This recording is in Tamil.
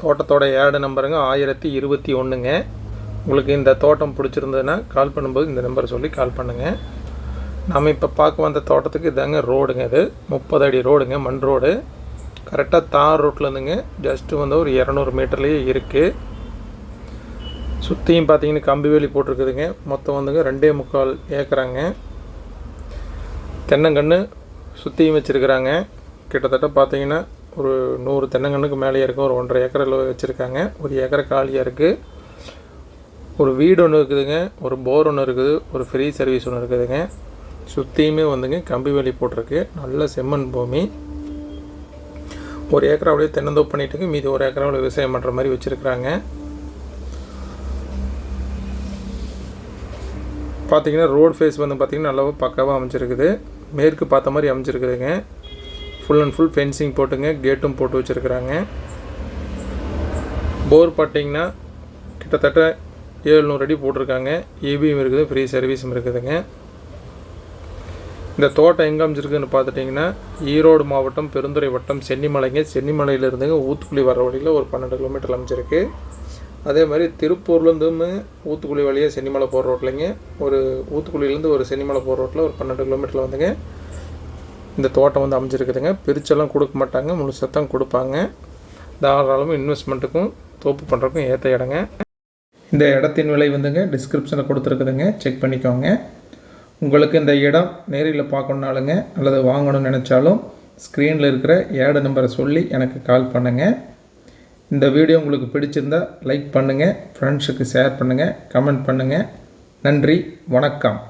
தோட்டத்தோட ஏடு நம்பருங்க ஆயிரத்தி இருபத்தி ஒன்றுங்க உங்களுக்கு இந்த தோட்டம் பிடிச்சிருந்ததுன்னா கால் பண்ணும்போது இந்த நம்பரை சொல்லி கால் பண்ணுங்கள் நாம் இப்போ பார்க்க வந்த தோட்டத்துக்கு இதாங்க ரோடுங்க இது. முப்பது அடி ரோடுங்க மண் ரோடு. கரெக்டாக தார் ரோட்லேருந்துங்க ஜஸ்ட்டு வந்து ஒரு இரநூறு மீட்டர்லேயே இருக்குது சுற்றியும் பார்த்தீங்கன்னா கம்பி வேலி போட்டிருக்குதுங்க. மொத்தம் வந்துங்க ரெண்டே முக்கால் ஏக்கராங்க. தென்னங்கன்று சுற்றியும் வச்சுருக்குறாங்க. கிட்டத்தட்ட பார்த்தீங்கன்னா ஒரு நூறு தென்னங்கண்ணுக்கு மேலே இருக்கும் ஒரு ஒன்றரை ஏக்கரில் வச்சுருக்காங்க. ஒரு ஏக்கரை காலியாக இருக்குது ஒரு வீடு ஒன்று இருக்குதுங்க. ஒரு போர் ஒன்று இருக்குது. ஒரு ஃப்ரீ சர்வீஸ் ஒன்று இருக்குதுங்க. சுற்றியுமே வந்துங்க கம்பி வேலி போட்டிருக்கு. நல்ல செம்மண் பூமி. ஒரு ஏக்கரை அப்படியே தென்னந்தோப்பு பண்ணிட்டுங்க. மீதி ஒரு ஏக்கராவில் விவசாயம் பண்ணுற மாதிரி வச்சுருக்குறாங்க. பார்த்தீங்கன்னா ரோடு ஃபேஸ் வந்து பார்த்திங்கன்னா நல்லா பக்காவாக அமைச்சிருக்குது மேற்கு பார்த்த மாதிரி அமைச்சிருக்குதுங்க ஃபுல் அண்ட் ஃபுல் ஃபென்சிங் போட்டுங்க கேட்டும் போட்டு வச்சுருக்குறாங்க. போர் பார்த்தீங்கன்னா கிட்டத்தட்ட ஏழ்நூறு அடி போட்டிருக்காங்க. ஏபியும் இருக்குது ஃப்ரீ சர்வீஸும் இருக்குதுங்க. இந்த தோட்டம் எங்கே அமைச்சிருக்குன்னு பார்த்துட்டிங்கன்னா ஈரோடு மாவட்டம் பெருந்துறை வட்டம் சென்னிமலைங்க. சென்னிமலையிலேருந்துங்க ஊத்துக்குழி வர வழியில் ஒரு பன்னெண்டு கிலோமீட்டர் அமைச்சிருக்கு அதே மாதிரி திருப்பூர்லேருந்தும் ஊத்துக்குழி வழியாக சென்னிமலை போகிற ரோட்லைங்க ஒரு ஊத்துக்குழியிலேருந்து ஒரு சென்னிமலை போகிற ரோட்டில் ஒரு பன்னெண்டு கிலோமீட்டரில் வந்துங்க. இந்த தோட்டம் வந்து அமைஞ்சிருக்குதுங்க. பிரிச்செல்லாம் கொடுக்க மாட்டாங்க. முழுசாக தான் கொடுப்பாங்க. தாராளமாக இன்வெஸ்ட்மெண்ட்டுக்கும் தோப்பு பண்ணுறதுக்கும் ஏற்ற இடங்க. இந்த இடத்தின் விலை வந்துங்க டிஸ்கிரிப்ஷனில் கொடுத்துருக்குதுங்க. செக் பண்ணிக்கோங்க. உங்களுக்கு இந்த இடம் நேரில் பார்க்கணுனாலுங்க அல்லது வாங்கணும்னு நினச்சாலும் ஸ்க்ரீனில் இருக்கிற ஏட நம்பரை சொல்லி எனக்கு கால் பண்ணுங்கள் இந்த வீடியோ உங்களுக்கு பிடிச்சிருந்தா லைக் பண்ணுங்கள் ஃப்ரெண்ட்ஸுக்கு ஷேர் பண்ணுங்கள் கமெண்ட் பண்ணுங்கள் நன்றி. வணக்கம்.